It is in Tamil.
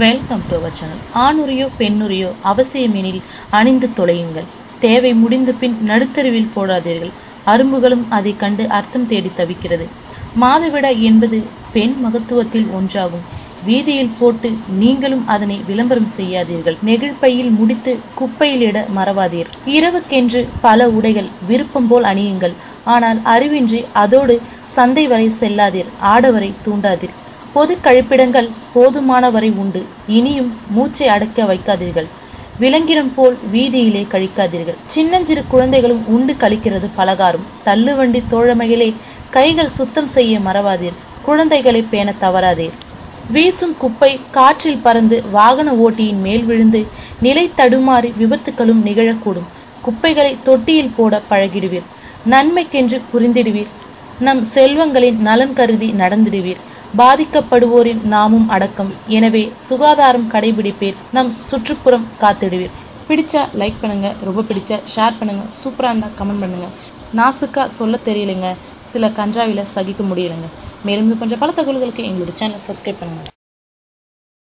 வெல்கம் டு அவர் சேனல் ஆணுரியோ பெண்ணுரியோ அவசியமெனில் அணிந்து தொலையுங்கள். தேவை முடிந்த பின் நடுத்தருவில் போடாதீர்கள். அரும்புகளும் அதை கண்டு அர்த்தம் தேடி தவிக்கிறது. மாதவிடா என்பது பெண் மகத்துவத்தில் ஒன்றாகும். வீதியில் போட்டு நீங்களும் அதனை விளம்பரம் செய்யாதீர்கள். நெகிழ்பையில் முடித்து குப்பையில் இட மறவாதீர். இரவுக்கென்று பல உடைகள் விருப்பம் போல் அணியுங்கள். ஆனால் அறிவின்றி அதோடு சந்தை வரை செல்லாதீர். ஆடவரை தூண்டாதீர். பொது கழிப்பிடங்கள் போதுமான வரை உண்டு. இனியும் மூச்சை அடக்க வைக்காதீர்கள். விலங்கினம் போல் வீதியிலே கழிக்காதீர்கள். சின்னஞ்சிறு குழந்தைகளும் உண்டு கழிக்கிறது பலகாரம். தள்ளுவண்டி தோழமையிலே கைகள் சுத்தம் செய்ய மறவாதீர். குழந்தைகளை பேண தவறாதீர். வீசும் குப்பை காற்றில் பறந்து வாகன ஓட்டியின் மேல் விழுந்து நிலை தடுமாறி விபத்துகளும் நிகழக்கூடும். குப்பைகளை தொட்டியில் போட பழகிடுவீர். நன்மைக்கென்று புரிந்திடுவீர். நம் செல்வங்களின் நலன் கருதி நடந்திடுவீர். பாதிக்கப்படுவோரின் நாமும் அடக்கம். எனவே சுகாதாரம் கடைபிடிப்பீர் நம் சுற்றுப்புறம் காத்திடுவீர். பிடிச்சா லைக் பண்ணுங்க. ரொம்ப பிடிச்சா ஷேர் பண்ணுங்க. சூப்பராக இருந்தால் கமெண்ட் பண்ணுங்க. நாசுக்கா சொல்ல தெரியலைங்க. சில கஞ்சாவில சகிக்க முடியலைங்க. மேலும் கொஞ்சம் பல தகவல்களுக்கு எங்களுடைய சேனலை சப்ஸ்கிரைப் பண்ணுங்க.